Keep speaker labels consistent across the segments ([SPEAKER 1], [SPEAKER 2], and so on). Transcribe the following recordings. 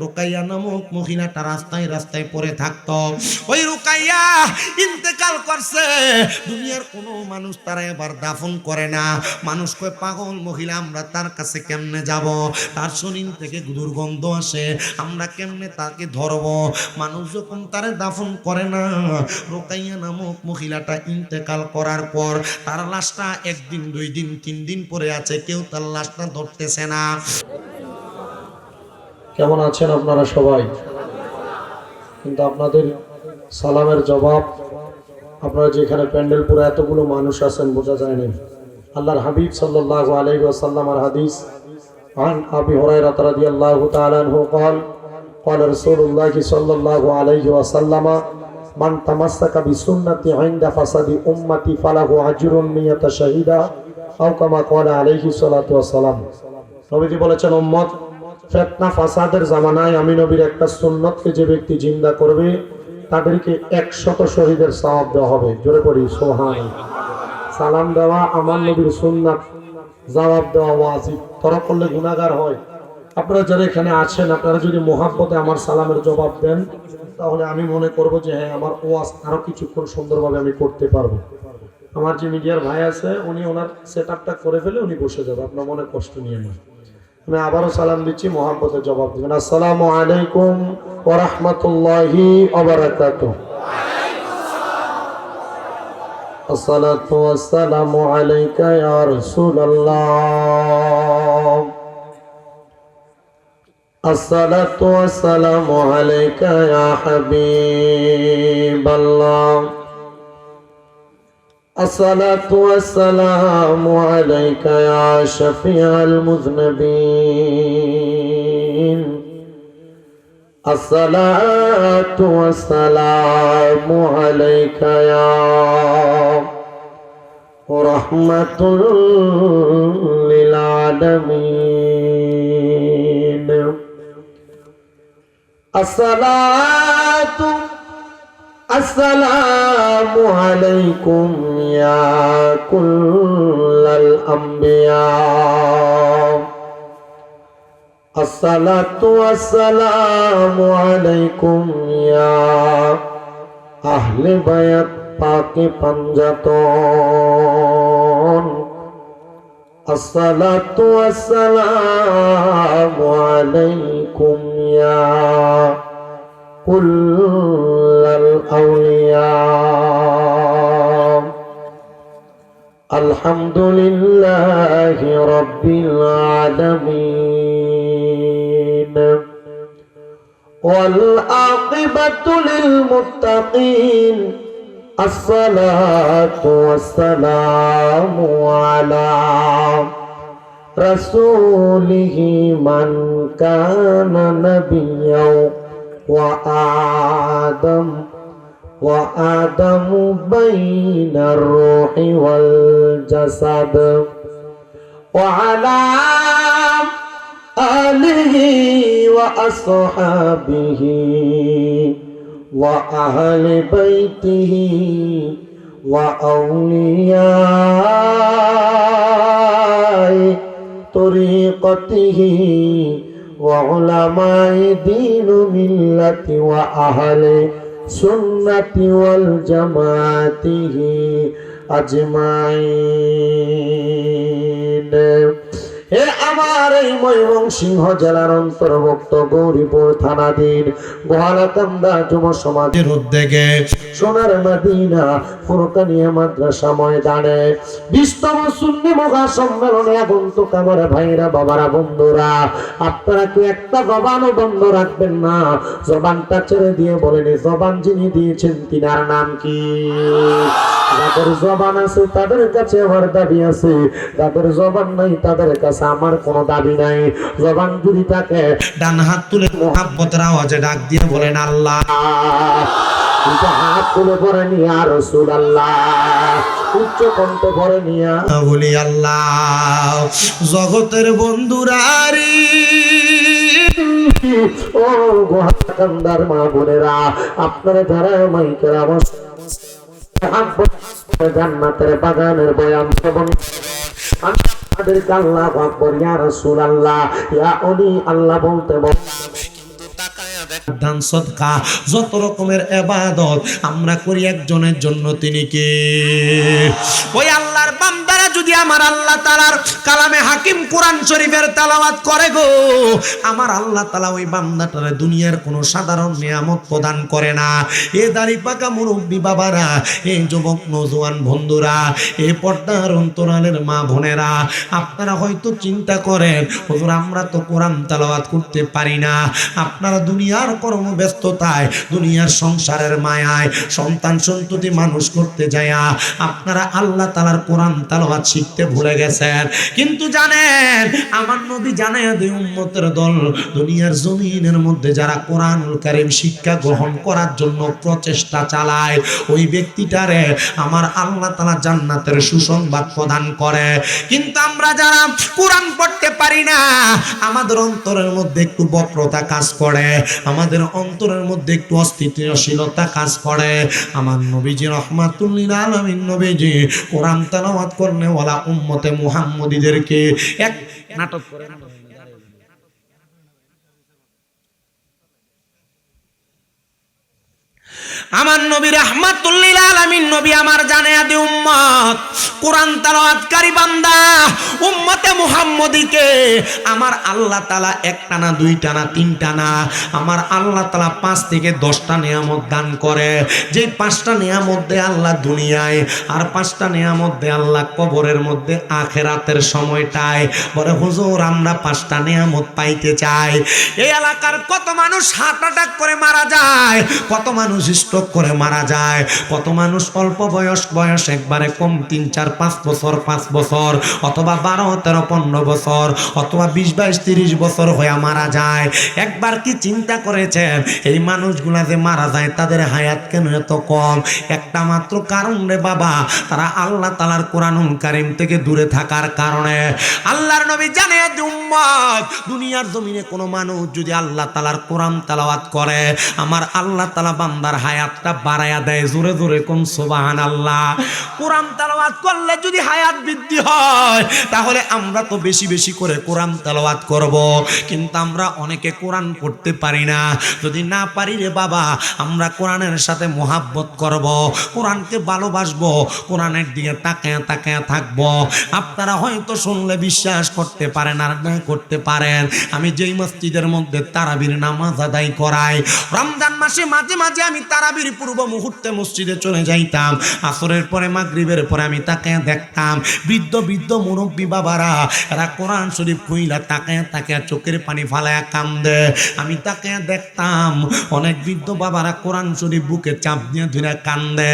[SPEAKER 1] রুকাইয়া নামক মহিলাটা রাস্তায় রাস্তায় পড়ে থাকতো। ওই রুকাইয়া ইন্তেকাল করছে। দুনিয়ার কোনো মানুষ তারা এবার দাফন করে না। মানুষ কয়, পাগল মহিলা, আমরা তার কাছে কেমনে যাব? তার শরীর থেকে দুর্গন্ধ আসে। আমরা কেমনে তাকে ধরব? মানুষ যখন তারে দাফন করে না, রোকাইয়া নামক মহিলাটা ইন্তেকাল করার পর তার লাশটা একদিন, দুই দিন, তিন দিন পরে আছে। কেউ তার লাশটা ধরতেছে না।
[SPEAKER 2] কেমন আছেন আপনারা সবাই কিন্তু আপনাদের সালামের জবাব আপনারা যেখানে প্যান্ডেল পুরো এতগুলো মানুষ আছেন বোঝা যায় না আল্লাহর হাবিব সাল্লাল্লাহু আলাইহি ওয়াসাল্লাম আর হাদিস عن أبي هريرة رضي الله تعالى عنه قال قال رسول الله صلى الله عليه وسلم من تمسك بسنتي عند فساد أمتي فله أجر مئة شهيدا أو كما قال عليه الصلاة والسلام নবীজি বলেছেন উম্মত ফেতনা ফাসাদের জামানায় আমি নবীর একটা সুন্নতকে যে ব্যক্তি জিন্দা করবে, তাদেরকে একশত শহীদের সওয়াব দেওয়া হবে। জোরে পড়ি সোহান সালাম দেওয়া আমার নবীর সুন্নাত, জবাব দেওয়া ওয়াজিব। তরা করলে গুণাগার হয়। আপনারা যারা এখানে আছেন, আপনারা যদি মোহাব্বতে আমার সালামের জবাব দেন, তাহলে আমি মনে করব যে হ্যাঁ আমার ওয়াজ আরও কিছুক্ষণ সুন্দরভাবে আমি করতে পারব। আমার যে মিডিয়ার ভাই আছে, উনি ওনার সেট করে ফেলে উনি বসে যাবে। আপনার মনে কষ্ট নিয়ে নেন আমি আবারও সালাম দিচ্ছি মোহাম্মতের জবাব দিবেন আসসালামু আলাইকুম ওয়া রাহমাতুল্লাহি ওয়া বারাকাতুহু الصلاة والسلام عليك يا رسول الله الصلاة والسلام عليك يا حبيب الله الصلاة والسلام عليك يا شفيع المذنبين. الصلاة والسلام عليك يا رحمة للعالمين. الصلاة আসসালামু আলাইকুম ইয়া কুল্লাল আমবিয়া। আসসালাতু আসসালামু আলাইকুম ইয়া আহলে বায়াত পাকে পাঞ্জাতন। আসসালাতু আসসালামু আলাইকুম ইয়া কুল الأولياء. الحمد لله رب العالمين. والعاقبة للمتقين. الصلاة والسلام على رسوله من كان نبيا وآدم وآدم بين الروح والجسد. وعلى آله وأصحابه وأهل بيته وأولياء طريقته وعلماء دين ملة وأهل সুন্নতি ওয়াল জামাতিহি আজমাইন। হে আমার এই ময়মনসিংহ জেলার অন্তর্ভুক্ত গৌরীপুর থানাধীন যুব সমাজের উদ্যোগে সোনার ফুরকানিয়া মাদ্রাসা ময়দানে বিস্তম সুন্নি মহা সম্মেলনে আগন্তুক আমার ভাইরা, বাবারা, বন্ধুরা, আপনারা কি একটা জবানও বন্ধ রাখবেন না? জবানটা ছেড়ে দিয়ে বলেন জবান যিনি দিয়েছেন, তিনার নাম কি? যাদের জবান আছে তাদের কাছে আমার দাবি আছে। যাদের জবান নাই তাদের কাছে আমার কোনো দাবি নাই। জবান যদি থাকে
[SPEAKER 1] ডান হাত তুলে মোহাব্বতের আওয়াজে ডাক দিয়ে বলেন আল্লাহ।
[SPEAKER 2] হাত তুলে পরে নিয়ে রসুল আল্লাহ উচ্চ কণ্ঠ পরে নিয়ে
[SPEAKER 1] বলি আল্লাহ জগতের বন্ধুরারি।
[SPEAKER 2] ও গোহাকান্দার মা বোনেরা আপনারা যারা মাইকের আওয়াজ জান্নাতের বাগানের বয়ান শ্রবণ আমি আপনাদেরকে আল্লাহ আকবর, ইয়া রাসূলুল্লাহ, ইয়া অলি, আল্লাহ বলতে বল।
[SPEAKER 1] দান সদকা, যত রকমের এবাদত আমরা করি একজনের জন্য তিনি কে? ওই আল্লাহর বান্দারা যদি আমার আল্লাহ তালার কালামে হাকিম কোরআন শরীফের তালাওয়াত করে গো, আমার আল্লাহ তালা ওই বান্দাটারে দুনিয়ার কোনো সাধারণ নিয়ামত প্রদান করে না। এ দাড়ি পাকা মুরব্বী বাবারা, এ যুবক নজওয়ান বন্ধুরা, এ পর্দার অন্তরালের মা বোনেরা, আপনারা হয়তো চিন্তা করেন, হুজুর, আমরা তো কোরআন তালাওয়াত করতে পারি না। আপনারা দুনিয়ার কর্মব্যস্ততায়, দুনিয়ার সংসারের মায়ায় সন্তান সন্ততি মানুষ করতে যায়া আপনারা আল্লাহ তালার কোরআন তালাওয়াত শিখতে ভুলে গেছেন। কিন্তু জানেন, আমার নবী জানে দুই উম্মতের দল দুনিয়ার জমিনের মধ্যে যারা কোরআনুল কারিম শিক্ষা গ্রহণ করার জন্য প্রচেষ্টা চালায়, ওই ব্যক্তিটারে আমার আল্লাহ তালা জান্নাতের সুসংবাদ প্রদান করে। কিন্তু আমরা যারা কোরআন পড়তে পারি না, আমাদের অন্তরের মধ্যে একটু বক্রতা কাজ করে। আমাদের অন্তরের মধ্যে একটু অস্থিতিশীলতা কাজ করে। আমার নবীজি রহমাতুল্লিন আলমিন নবীজি কোরআন করলে ওলা উম্মতে মুহাম্মদীদেরকে এক নাটক করে। আমার নবী রহমাতুল্লিল আলামিন, নবী আমার জানে আদি উম্মত। কোরআন তালাওয়াতকারী বান্দা, উম্মতে মুহাম্মদীকে আমার আল্লাহ তালা একটা না, দুইটা না, তিনটা না, আমার আল্লাহ তালা পাঁচ থেকে দশটা নিয়ামত দান করে। যে পাঁচটা নিয়ামত দেয় আল্লাহ দুনিয়ায়, আর পাঁচটা নিয়ামত দেয় আল্লাহ কবরের মধ্যে আখেরাতের সময়টায়। বলে, হুজুর, আমরা পাঁচটা নিয়ামত পাইতে চাই। এই এলাকার কত মানুষ হার্ট অ্যাটাক করে মারা যায়, কত মানুষ স্ট্রোক করে মারা যায়। কত মানুষ অল্প বয়স বয়স একবারে কম, তিন, চার, পাঁচ বছর পাঁচ বছর, অথবা বারো, তেরো, পনেরো বছর, অথবা বিশ, বাইশ, তিরিশ বছর হয়ে মারা যায়। একবার কি চিন্তা করেছেন, এই মানুষগুলা যে মারা যায়, তাদের হায়াত কেন এত কম? একটা মাত্র কারণ রে বাবা, তারা আল্লাহ তালার কোরআনুল কারিম থেকে দূরে থাকার কারণে। আল্লাহর নবী জানে দুনিয়ার জমিনে কোনো মানুষ যদি আল্লাহ তালার কোরআন তালাওয়াত করে, আমার আল্লাহ তালা বান্দার হায়াতটা বাড়ায়া দেয়, জোরে জোরে কোন সোবাহান আল্লাহ কোরআন তালাওয়াত করলে যদি হায়াত বৃদ্ধি হয়, তাহলে আমরা তো বেশি বেশি করে কোরআন তালাওয়াত করব। কিন্তু আমরা অনেকে কোরআন পড়তে পারি না। যদি না পারি রে বাবা, আমরা কোরআনের সাথে মোহাব্বত করব, কোরআনকে ভালোবাসবো, কোরআনের দিকে তাকায় তাকায় থাকব। আপনারা হয়তো শুনলে বিশ্বাস করতে পারেন আর না করতে পারেন। আমি যেই মসজিদের মধ্যে তারাবির নামাজ আদায় করাই, রমজান মাসে মাঝে মাঝে আমি তারাবির পূর্ব মুহূর্তে মসজিদে চলে যাইতাম। আসরের পরে, মাগরিবের পরে আমি তাকে দেখতাম বৃদ্ধ বৃদ্ধ মুরব্বী বাবারা, এরা কোরআন শরীফ খুইলা তাকে তাকে চোখের পানি ফালায়া কান্দে। আমি তাকে দেখতাম অনেক বৃদ্ধ বাবারা কোরআন শরীফ বুকে চাপ দিয়ে ধরে কান্দে।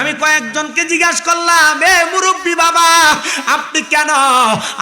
[SPEAKER 1] আমি কয়েকজনকে জিজ্ঞাসা করলাম, এ মুরব্বী বাবা, আপনি কেন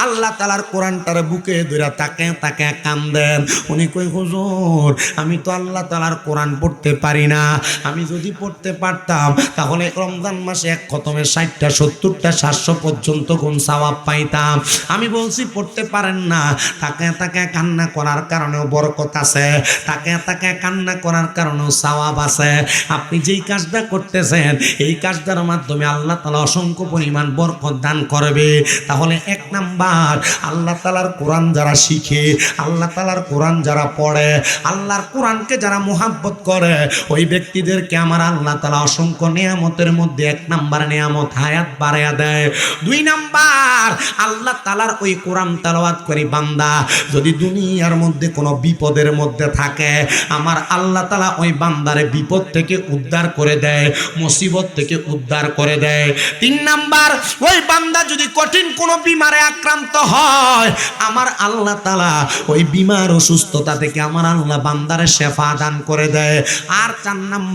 [SPEAKER 1] আল্লাহ তালার কোরআনটার বুকে ধরে তাকে তাকে কান্দেন? উনি কই হুজুর, আমি তো আল্লাহ তালার কোরআন পড়তে পারি না। আমি যদি পড়তে পারতাম, তাহলে রমজান মাসে এক খতমে ষাটটা, সত্তরটা, সাতশো পর্যন্ত কোন সওয়াব পাইতাম। আমি বলছি, পড়তে পারেন না। তাকে তাকে কান্না করার কারণেও বরকত আছে। তাকে তাকে কান্না করার কারণেও সওয়াব আছে। আপনি যেই কাজটা করতেছেন, এই কাজটার মাধ্যমে আল্লাহ তালা অসংখ্য পরিমাণ বরকত দান করবে। তাহলে এক নাম্বার, আল্লাহ তালার কোরআন যারা শিখে, আল্লাহ তালার কোরআন যারা পড়ে, আল্লাহর কোরআনকে যারা মোহাব্বত করে, ওই ব্যক্তিদেরকে আমার আল্লাহ তালা অসংখ্য নিয়ামতের মধ্যে এক নাম্বার নিয়ামত হায়াত বাড়াইয়া দেয়। দুই নাম্বার, আল্লাহ তালার ওই কোরআন তালাওয়াত করি বান্দা, যদি দুনিয়ার মধ্যে কোনো বিপদের মধ্যে থাকে, আমার আল্লাহ তালা ওই বান্দারে বিপদ থেকে উদ্ধার করে দেয়, মুসিবত থেকে উদ্ধার করে দেয়। তিন নাম্বার, ওই বান্দা যদি কঠিন কোনো বিমারে আক্রান্ত হয়, আমার আল্লাহ তালা ওই বিমার অসুস্থতা থেকে আমার আল্লাহ বান্দারে শেফা দান করে দেয়। আর চার নাম্বার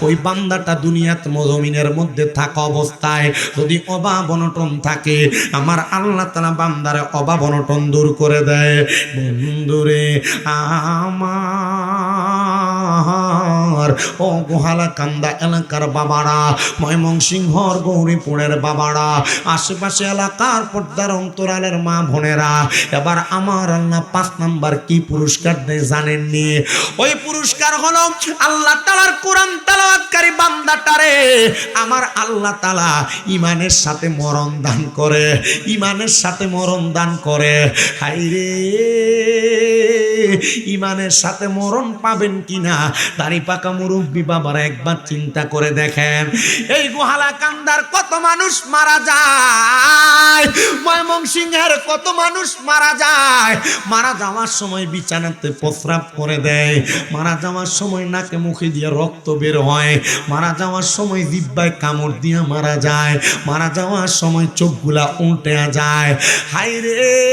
[SPEAKER 1] ওই বান্দাটা দুনিয়াত জমিনের মধ্যে থাকা অবস্থায় যদি অভাব অনটন থাকে, আমার আল্লাহ তালা বান্দারে অভাব অনটন দূর করে দেয়। বন্ধুরে, আমার আমার ও গোহালা কান্দা এলাকার বাবারা, ময়মনসিংহর গৌরীপুরের বাবারা, আশেপাশে এলাকার পর্দার অন্তরালের মা বোনেরা, এবার আমার আল্লাহ পাঁচ নাম্বার কি পুরস্কার দেয় জানেননি? ওই পুরস্কার হলো আল্লাহ তালার কোরআন তালাওয়াতকারী বান্দাটারে আমার আল্লাহ তালা ইমানের সাথে মরণ দান করে ইমানের সাথে মরণ দান করে। হাইরে ইমানের সাথে মরণ পাবেন কিনা? দাড়ি পাকা মুরব্বী বাবার একবার চিন্তা করে দেখেন। এই গোহালা কান্দার কত মানুষ মারা যায়? ময়মনসিংহের কত মানুষ মারা যায়? মারা যাওয়ার সময় বিছানাতে প্রস্রাব করে দেয়। মারা যাওয়ার সময় নাকে মুখে দিয়ে রক্ত বের হয়। মারা যাওয়ার সময় জিব্বায় কামড় দিয়ে মারা যায়। মারা যাওয়ার সময় চোখগুলা উল্টে যায়। হাই রে!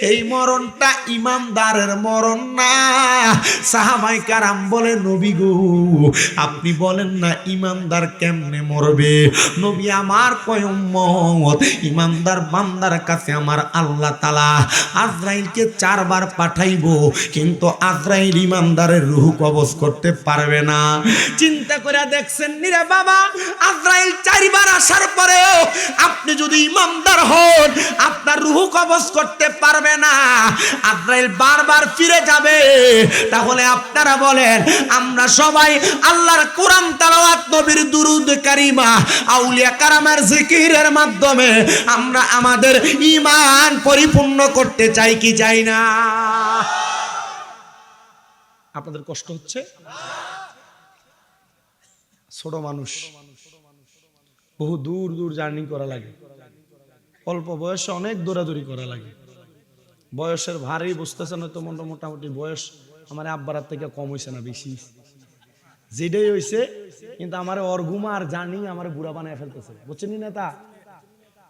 [SPEAKER 1] এই মরণটা ইমামদারের মরণ না। সাহাবাই কারাম বলে নবী গো, আপনি বলেন না ইমামদার কেমনে মরবে? নবী আমার কয়ম্মত ইমামদার বান্দার কাছে আমার আল্লাহ তালা আজরাইলকে চারবার পাঠাইবো, কিন্তু আজরাইল ইমামদারের রুহ কবজ করতে পারবে না। চিন্তা করে দেখছেন নিরে বাবা, আজরাইল চারবার আসার পরেও আপনি যদি ইমামদার হন, আপনার রুহু কবজ করতে পারবে না। আজরাইল বারবার ফিরে যাবে। তাহলে আপনারা বলেন, আমরা সবাই আল্লাহর কোরআন তালাওয়াত, নবীর দুরুদ, কারিমা, আউলিয়া কারামের জিকিরের মাধ্যমে আমরা আমাদের ঈমান পরিপূর্ণ করতে চাই কি চাই না? আপনাদের কষ্ট হচ্ছে? ছোট মানুষ। বহু দূর দূর জার্নি করা লাগে। অল্প বয়সে অনেক দৌড়াদৌড়ি করা লাগে। বয়সের ভারী বুঝতেছে না তো মোটা- মোটামুটি বয়স আমার আব্বার থেকে কম হয়েছে না বেশি। যেটাই হয়েছে কিন্তু আমার অর্গুমা আর জানি আমার বুড়া বানায় ফেলতেছে। বুঝছেন নেতা?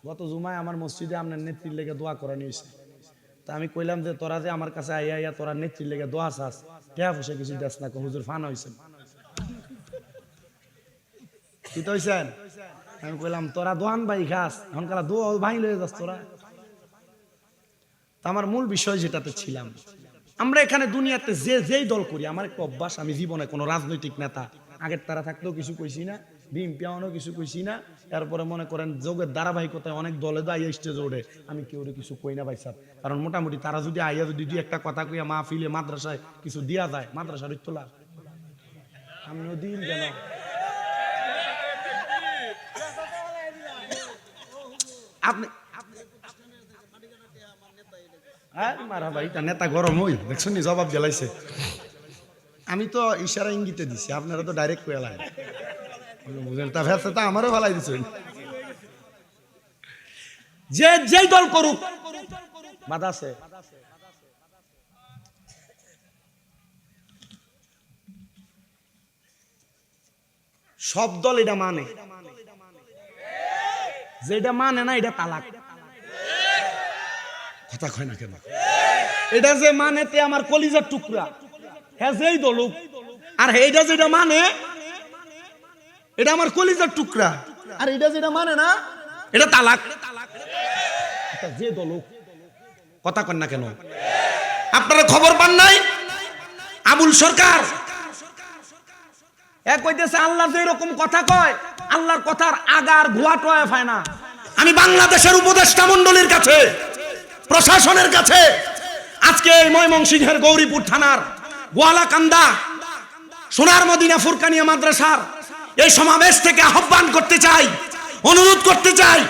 [SPEAKER 1] গত জুমায় আমার মসজিদে আপনার নেত্রীর লেগে দোয়া করা নিয়েছে তা আমি কইলাম যে, তোরা যে আমার কাছে আইয়া আইয়া তোরা নেত্রীর লেগে দোয়া চাস টেয়া পয়সা কিছু দেস না হুজুর ফান হয়েছেন কি তো হয়েছেন আমি কইলাম, তোরা দোয়ান ভাই খাস, এখন কালা দোয়া ভাই লয়ে যাস তোরা? আমার মূল বিষয় যেটাতে ছিলাম, আমরা এখানে দুনিয়াতে যে যেই দল করি, আমার একটা অভ্যাস, আমি জীবনে কোনো রাজনৈতিক নেতা, আগের তারা থাকলেও কিছু কইছি না বিএনপি আমারও কিছু কইছি না, তারপরে মনে করেন যোগের ধারাবাহিকতায় অনেক দলে আইয়া স্টেজে ওঠে আমি কেউ কিছু কই না ভাই স্যার কারণ মোটামুটি তারা যদি আইয়া যদি দুই একটা কথা কইয়া মাহফিলে, মাদ্রাসায় কিছু দিয়া যায়, মাদ্রাসার তোলা আমিও দিন কেন আপনি হ্যাঁ? নেতা গরম হই দেখছেন নি, জবাব আমি তো ইশারা ইঙ্গিতে দিছি, আপনারা তো ডাইরেক্ট বুঝলেন, তা তা আমারও ভালাই দিছেন। যে যেই দল করুক, বাধা আছে। সব দল এটা মানে। যেটা মানে না, এটা তালাক। কথা কয় না কেন? এটা যে মানে তে আমার কলিজার টুকরা। হ্যাঁ যেই দলুক। আর এইটা যেটা মানে এটা আমার কলিজার টুকরা। আর এটা যেটা মানে না এটা তালাক। যে দলুক কথা কন না কেন? আপনারা খবর পান নাই? আবুল সরকার। এক কইতেছে আল্লাহ যে এরকম কথা কয় আল্লাহর কথার আগার ঘোয়া টোয়া পায় না। আমি বাংলাদেশের উপদেষ্টা মন্ডলীর কাছে প্রশাসনের কাছে। আজকে এই ময়মনসিংহের গৌরীপুর থানার গোয়ালাকান্দা, সোনার মদিনা ফুরকানিয়া মাদ্রাসার এই সমাবেশ থেকে আহ্বান করতে চাই, অনুরোধ করতে চাই,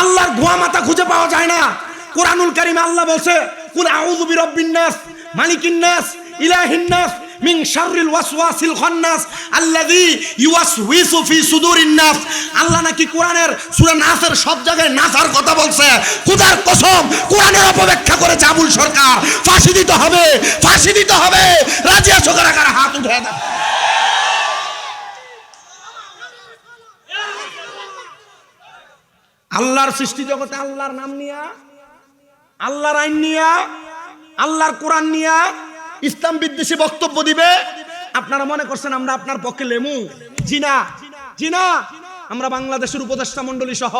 [SPEAKER 1] আল্লাহর গোয়া মাথা খুঁজে পাওয়া যায় না। কোরআনুল কারিমে আল্লাহ বলছে, কুল আউযু বিরাব্বিন নাস, মালিকিন নাস, ইলাহিন নাস মিন শাররিল ওয়াসওয়াসিল খান্নাস আল্লাযী ইউওয়াসউইসু ফি সুদুরিন নাস। আল্লাহ নাকি কোরআনের, সূরা নাসের সব জায়গায় নাসার কথা বলছে। খোদার কসম, কোরআনের অপব্যাখ্যা করেছে আবুল সরকার। ফাঁসি দিতে হবে, ফাঁসি দিতে হবে। রাজিয়া সরকার হাত উঠে দেয় আল্লাহর সৃষ্টি জগতে আল্লাহর নাম নিয়া, আল্লাহর আইন নিয়া, আল্লাহর কোরআন নিয়া ইসলাম বিদ্বেষী বক্তব্য দিবে? আপনারা মনে করছেন আমরা আপনার পক্ষে লেমু? জিনা। জিনা। আমরা বাংলাদেশের উপদেষ্টা মন্ডলী সহ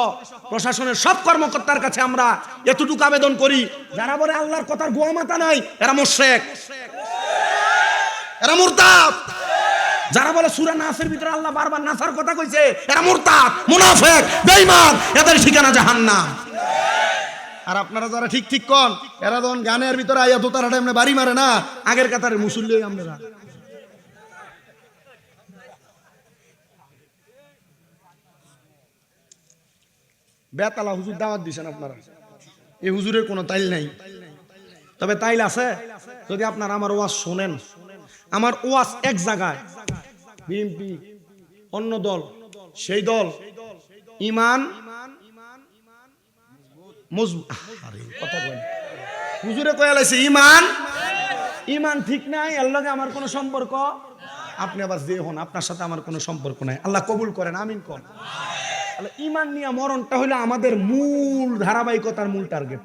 [SPEAKER 1] প্রশাসনের সব কর্মকর্তার কাছে আমরা এতটুকু আবেদন করি। যারা বলে আল্লাহর কথার গোয়া মাথা নাই, এরা মোশেক। এরা মুরতাদ। যারা বলে সুরা নাসের ভিতরে আল্লাহ বারবার নাসার কথা কইছে, এরা মুরতাদ, মুনাফেক, বেঈমান। এদের ঠিকানা জাহান্নাম। আর আপনারা যারা ঠিক ঠিক কন, এরা যখন গানের ভিতরে আইয়া দোতারাটা এমনি বাড়ি মারে না, আগের কাতারে মুসল্লি আমরা। বেতালা হুজুর দাওয়াত দিছেন আপনারা। এই হুজুরের কোনো তাইল নাই। তবে তাইল আছে, যদি আপনারা আমার ওয়াজ শোনেন। আমার ওয়াজ এক জায়গায়, বিএনপি, অন্য দল, সেই দল, ইমান মজবুত কথা না। হুজুরে কয়ে লাইছে, ইমান ইমান ঠিক নাই লগে আমার কোনো সম্পর্ক? আপনি আবার যে হন, আপনার সাথে আমার কোনো সম্পর্ক নাই। আল্লাহ কবুল করেন, আমিন তাহলে ইমান নিয়ে মরণটা হলো আমাদের মূল ধারাবাহিকতার মূল টার্গেট।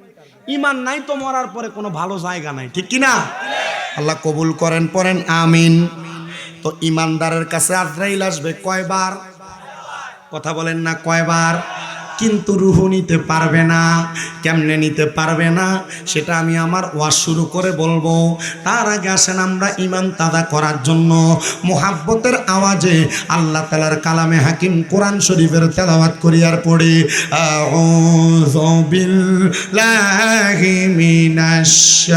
[SPEAKER 1] ইমান নাই তো মরার পরে কোনো ভালো জায়গা নাই, ঠিক কি না আল্লাহ কবুল করেন, পড়েন, আমিন। তো ইমানদারের কাছে আজরাইল আসবে কয়বার? কথা বলেন না, কয়বার? কিন্তু রুহু নিতে পারবে না। কেমনে নিতে পারবে না? সেটা আমি আমার ওয়াজ শুরু করে বলব। তার আগে আসেন আমরা ইমান তাদা করার জন্য। মোহাব্বতের আওয়াজে আল্লাহ তালার কালামে হাকিম কোরআন শরীফের তেলাওয়াত করিয়ার পড়ে, আউযু বিল্লাহি মিনাশ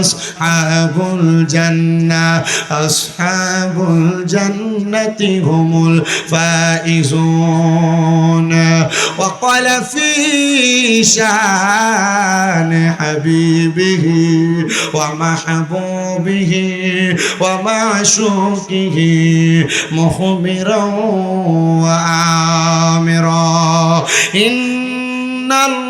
[SPEAKER 1] وأصحاب الجنة أصحاب الجنة هم الفائزون. وقال في شأن حبيبه ومحبوبه ومعشوقه مخبرا وآمرا. إن الله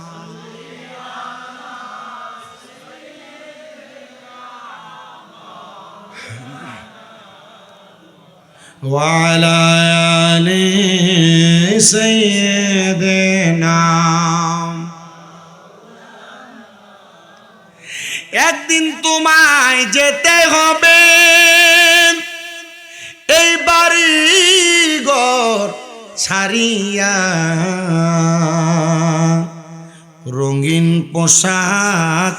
[SPEAKER 1] وعلى آل سيدنا একদিন তোমায় যেতে হবে এই বাড়ি ঘর ছাড়িয়া রঙিন পোশাক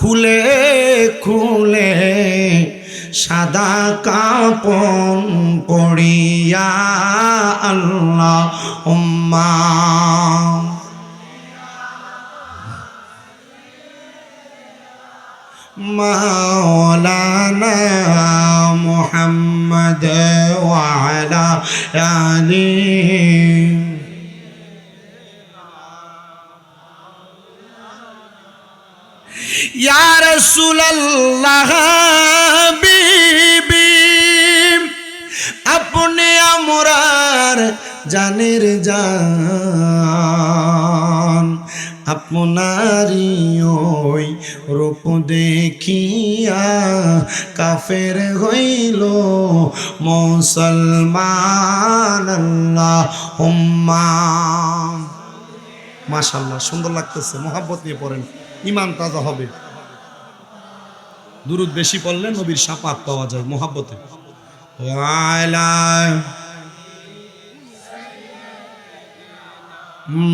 [SPEAKER 1] খুলে খুলে সাদা কাপন পড়িয়া আল্লাহ উম্মা مولانا محمد وعلى آله يا رسول الله আপনি আমরার জানের জান। আপনারি ওই রূপ দেখিয়া কাফের হইল মুসলমান আল্লাহ মাশাল্লাহ সুন্দর লাগতেছে, মোহাব্বত নিয়ে পড়েন। ইমান তাজা হবে। দুরুদ বেশি পড়লে নবীর সাপাত পাওয়া যায় মোহাব্বতে। ওয়ালা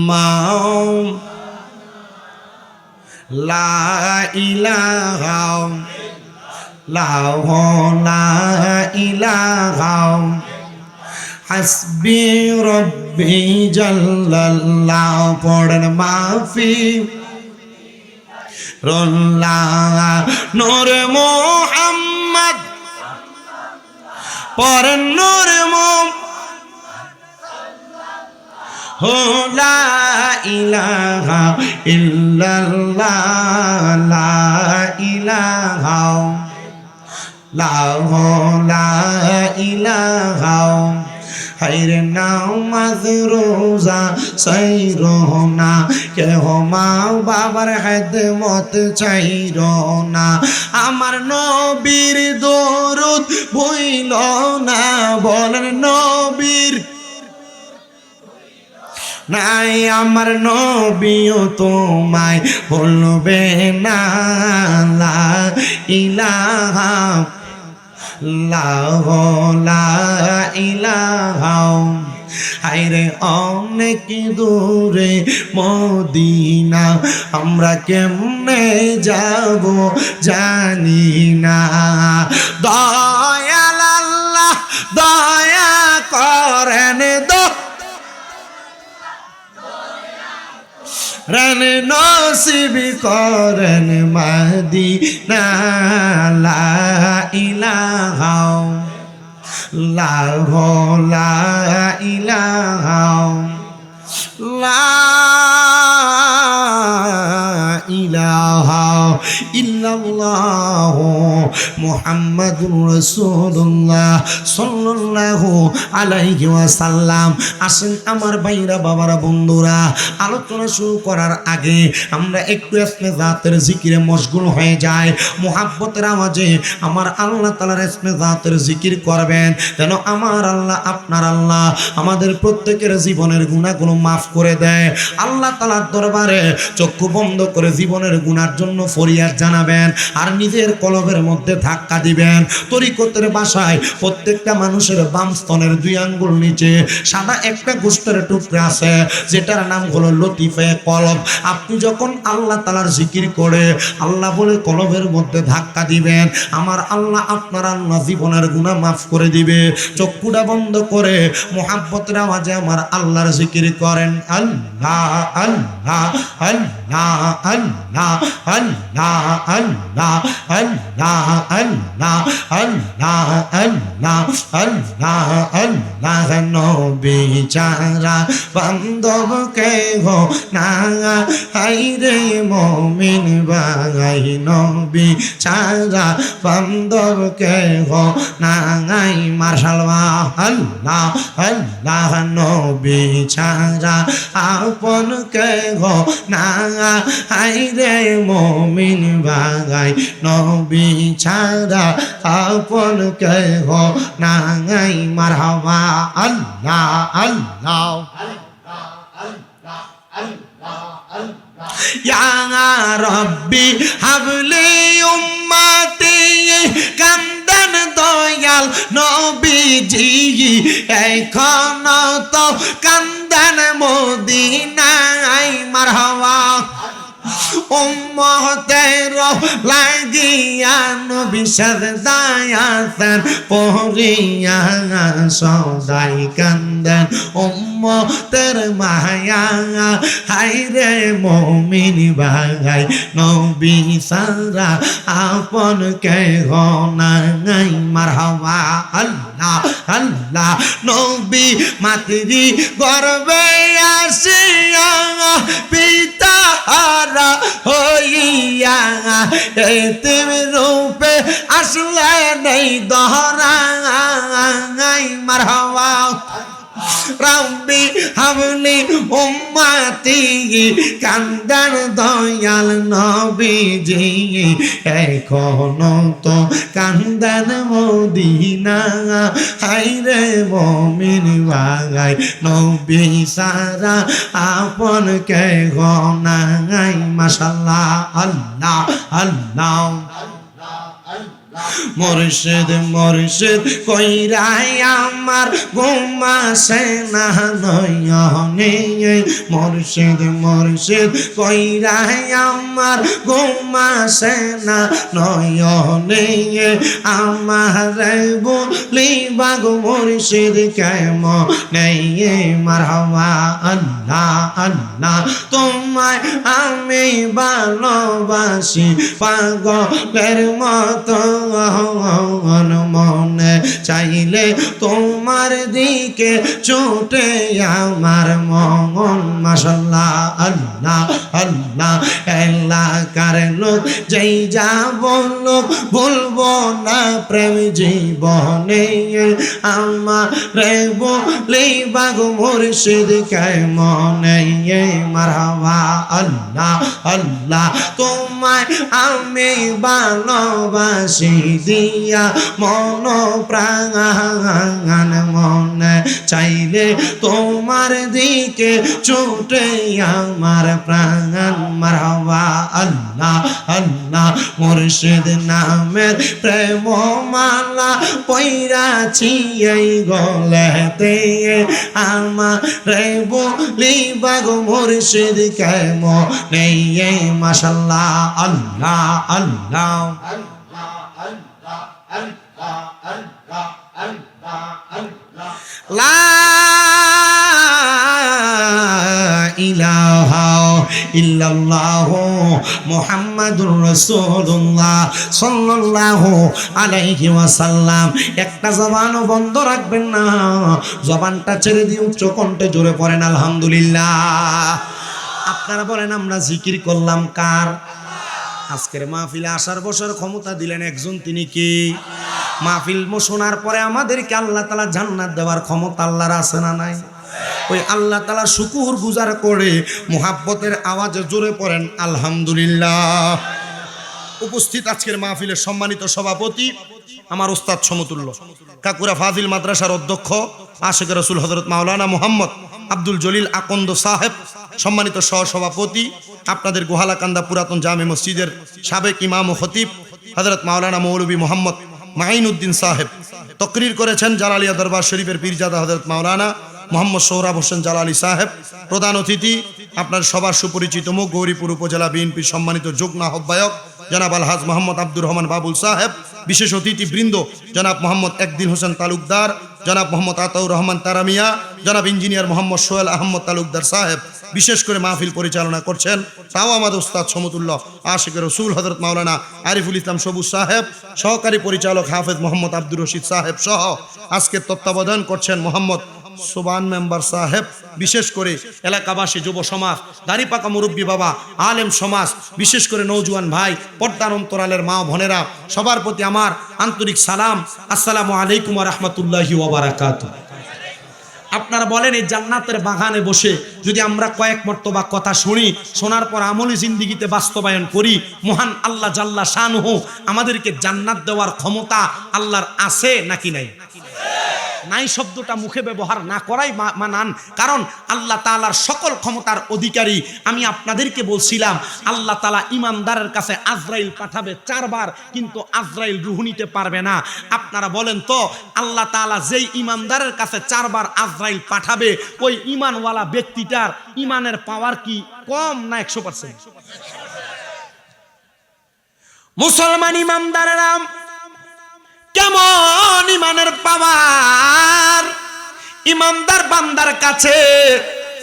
[SPEAKER 1] মাও লা ইলাহা লাহ লা ইলাহা হাসবি রব্বি জাল্লাল্লাহ পড়েন মাফি রল্লা নূর মোহাম্মদ পরেন নূর মোম। হো লা ইলাহা ইল্লাল্লাহ লা ইলাহা। লা ইলাহা। হাইরে নামাজ রোজা সাই রহনা কেহ মা বাবার হাতে মত চাই না। আমার নবীর দরুদ ভইল না, বলেন নবীর। নাই আমার নবীও তোমায় বলবে না ইলাহা লাহ লা ইলাহা হাইরে অনেক দূরে মদিনা, আমরা কেমনে যাব জানি না। দয়াল আল্লাহ দয়া করেন দো। রন নসিব করেন মদিনা ইলাহা লাহ লা ইলাহা। ইল্লাল্লাহ মুহাম্মাদুর রাসূলুল্লাহ সাল্লাল্লাহু আলাইহি ওয়াসাল্লাম। আসেন আমার ভাইরা, বাবারা, বন্ধুরা, আলোচনা শুরু করার আগে আমরা একটু ইসমে জাতের জিকিরে মশগুল হয়ে যাই। মোহাব্বতের আওয়াজে আমার আল্লাহ তাআলার ইসমে জাতের জিকির করবেন। যেন আমার আল্লাহ আপনার আল্লাহ আমাদের প্রত্যেকের জীবনের গুণাগুলো মাফ করে দেয়। আল্লাহ তালার দরবারে চক্ষু বন্ধ করে জীবনের গুণার জন্য ফরিয়াদ জানাবেন আর নিজের কলবের মধ্যে ধাক্কা দিবেন। তরিকতের বাসায় প্রত্যেকটা মানুষের বাম স্তনের দুই আঙ্গুল নিচে সাদা একটা গোষ্ঠের টুকরা আছে, যেটার নাম হলো লতিফে কলব। আপনি যখন আল্লাহ তালার জিকির করে, আল্লাহ বলে কলবের মধ্যে ধাক্কা দিবেন, আমার আল্লাহ আপনার আল্লাহ জীবনের গুণা মাফ করে দিবে। চক্ষুটা বন্ধ করে মোহাব্বতের আওয়াজে আমার আল্লাহর জিকির করেন, আল্লাহ আল্লাহ আল্লাহ আল্লাহ আল্লাহ আল্লাহ। আল্লাহ আল্লাহ আল্লাহ আল্লাহ আল্লাহ আল্লাহ নবী চারা বান্ধব কে হো না হাই রে মমিন বাঙাই নবী চারা বান্ধব কে হো না মার্শালবা আল্লাহ আল্লাহ নবী চারা আপন কে হো না হাই রে মমিন বাগাই, নবী ছাড়া আপন কেহ নাঙাই। মারহামা আল্লাহ আল্লাহ يا ربي হাবলি উম্মতি, কামদান দয়াল নবীজি। এখন তো কান্দন মদিনা উম্মতের লাগিয়া নবী সদায়াতের পহরিয়া সদাই কান্দেন। উম্মতের মায়া হাই রে মমিন ভাই নবী সারা আপন কে নাই, মারহাবা আল্লাহ। আল্লাহ নবী মাতৃ গর্বে আসিয়া পিতা হারা হইয়া এতিম রূপে আসলে নেই দহরাই মারহাবা। রব্বি হাবলি উম্মতি, কান্দার দয়াল নবীজি। এখনও তো কান্দান মদিনা। হাইরে মমিন বাগাই নবী সারা আপন কে গনাই মাশাল্লাহ, আল্লাহ আল্লাহ। মুর্শিদ মুর্শিদ, কইরাই আমার ঘুমাসে না নয়নে। মুর্শিদ মুর্শিদ, কইরাই আমার ঘুমাসে না নয়নে। আমার বলি, বাগ মুর্শিদ কেম নেই মারহাবা আল্লাহ আল্লাহ, তোমায় আমি ভালোবাসি। পাগলের মতো মনে চাইলে তোমার দিকে চোটে আমার মন মাসাল্লাহ আল্লাহ আল্লাহ, এলাকার লোক যেই যা বলল বলব না, প্রেম জীবনে আমার রে বলে বাগ মুর্শিদ কে মনে মারহাবা, আল্লাহ আল্লাহ, তোমায় আমি ভালোবাসি। দিয়া মন প্রাণ মনে চাইলে তোমার দিকে ছুটে আমার প্রাণ মারহাবা। আল্লাহ আল্লাহ, মুর্শিদ নামের প্রেম মালা পৈরাছি এই গলেতে আমার রে বলি, বাগ মুর্শিদ কেম নেই মাসাল্লাহ আল্লাহ আল্লাহ। একটা জবানও বন্ধ রাখবেন না। জবানটা ছেড়ে জোরে আপনারা বলেন আমরা জিকির করলাম কার? আজকের মাহফিলে আসার বছর ক্ষমতা দিলেন একজন তিনি কি? মাহফিল শোনার পরে আমাদেরকে আল্লাহ তালা জান্নাত দেওয়ার ক্ষমতা আল্লাহর আছে না নাই? ওই আল্লাহ তালা শুকুর গুজার করে মোহাব্বতের আওয়াজে জোরে পড়েন, আলহামদুলিল্লাহ। উপস্থিত আজকের মাহফিলের সম্মানিত সভাপতি আমার ওস্তাদ সমতুল্য, কাকুরা ফাজিল মাদ্রাসার অধ্যক্ষ, আশেখ রসুল হজরত মাওলানা মোহাম্মদ আব্দুল জলিল আকন্দ সাহেব, সম্মানিত সহসভাপতি, আপনাদের গোহালাকান্দা পুরাতন জামে মসজিদের সাবেক ইমাম ও খতিব হজরত মাওলানা মৌলবী মোহাম্মদ মাইন উদ্দিন সাহেব। তকরির করেছেন জালালিয়া দরবার শরীফের পীরজাদা হজরত মাওলানা মোহাম্মদ সৌরাব হোসেন জালালি সাহেব। প্রধান অতিথি, আপনার সবার সুপরিচিত মুখ, গৌরীপুর উপজেলা বিএনপির সম্মানিত যুগ্ম আহ্বায়ক, জনাব আলহাজ মোহাম্মদ আব্দুর রহমান বাবুল সাহেব। বিশেষ অতিথি বৃন্দ জনাব মোহাম্মদ একদিন হোসেন তালুকদার জনাব মোহাম্মদ আতাউর রহমান তারামিয়া, জনাব ইঞ্জিনিয়ার মোহাম্মদ সোহেল আহমদ তালুকদার সাহেব, বিশেষ করে মাহফিল পরিচালনা করছেন তাও আমাদের উস্তাদ সমতুল্লাহ আশিক রসুল হজরত মাওলানা আরিফুল ইসলাম সবুজ সাহেব, সহকারী পরিচালক হাফেজ মোহাম্মদ আব্দুর রশিদ সাহেব সহ আজকে তত্ত্বাবধান করছেন মোহাম্মদ সুবান মেম্বার সাহেব, বিশেষ করে এলাকাবাসী, যুব সমাজ দাড়িপাকা মুরব্বী বাবা, আলেম সমাজ, বিশেষ করে নৌজুয়ান ভাই, পর্দার অন্তরালের মা বোনেরা, সবার প্রতি আমার আন্তরিক সালাম। আসসালামু আলাইকুম রহমতুল্লাহি ওবরাকাত আপনারা বলেন, এই জান্নাতের বাগানে বসে যদি আমরা কয়েক মর্তবা কথা শুনি, শোনার পর আমলি জিন্দিগিতে বাস্তবায়ন করি, মহান আল্লাহ জাল্লা শানহু, আমাদেরকে জান্নাত দেওয়ার ক্ষমতা আল্লাহর আছে নাকি নাই? নাই শব্দটা মুখে ব্যবহার না করাই মানান। কারণ আল্লাহ তালার সকল ক্ষমতার অধিকারী। আমি আপনাদেরকে বলছিলাম, আল্লাহ তালা ইমানদারের কাছে আজরাইল পাঠাবে চারবার, কিন্তু আজরাইল রুহু নিতে পারবে না। আপনারা বলেন তো, আল্লাহ তালা যেই ইমানদারের কাছে চারবার আজরাইল পাঠাবে, ওই ইমানওয়ালা ব্যক্তিটার ইমানের পাওয়ার কি কম না একশো পার্সেন্ট মুসলমান ইমানদারেরা কেমন ইমানের পাওয়ার? ইমানদার বান্দার কাছে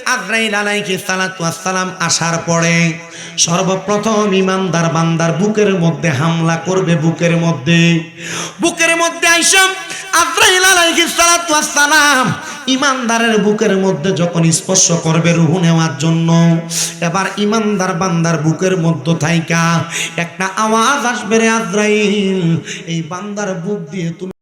[SPEAKER 1] আজরাইল আলাইহিস সালাতু ওয়াসসালাম আসার পরে সর্বপ্রথম ইমানদার বান্দার বুকের মধ্যে হামলা করবে বুকের মধ্যে। বুকের মধ্যে আইসাম আজরাইল আলাইহিস ওয়াসসালাম ইমানদারের বুকের মধ্যে যখন স্পর্শ করবে রুহু নেওয়ার জন্য, এবার ইমানদার বান্দার বুকের মধ্যে থাইকা একটা আওয়াজ আসবে রে আজরাইল এই বান্দার বুক দিয়ে তুমি